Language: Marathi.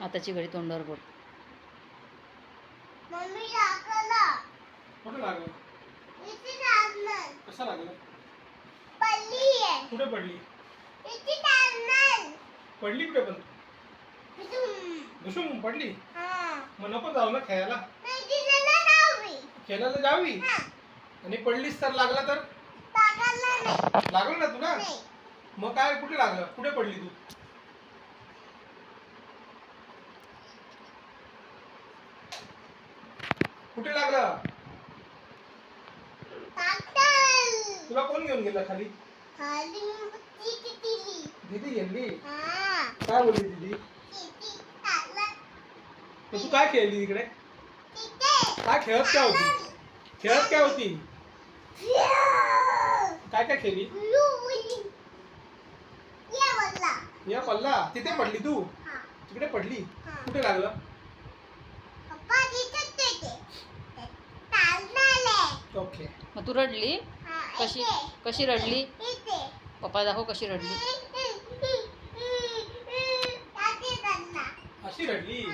आताची घडी तोंडावर लागलं. कुठं पडली पडली? कुठे पण. घुसून पडली? हा. मग नको जाऊ ना खेळायला. नाही तिला नाही लावली. खेळायला जावी? हा. आणि पडलीस तर लागला तर? लागलं नाही. लागलं ना तुला नाही. मग काय कुठे लागलं? कुठे पडली तू? कुठे लागलं. तुला कोण घेऊन गेलं खाली. दिदी गेली हा. काय बोलली दिदी तू काय खेळली तिकडे तिथे. काय खेळत काय होती खेळत काय होती. काय काय खेळली. ये पल्ला तिथे पडली तू हा. तिकडे पडली. कुठे लागलं मग तू रडली? कशी? कशी रडली? पप्पा दाखव कशी रडली. अशी रडली?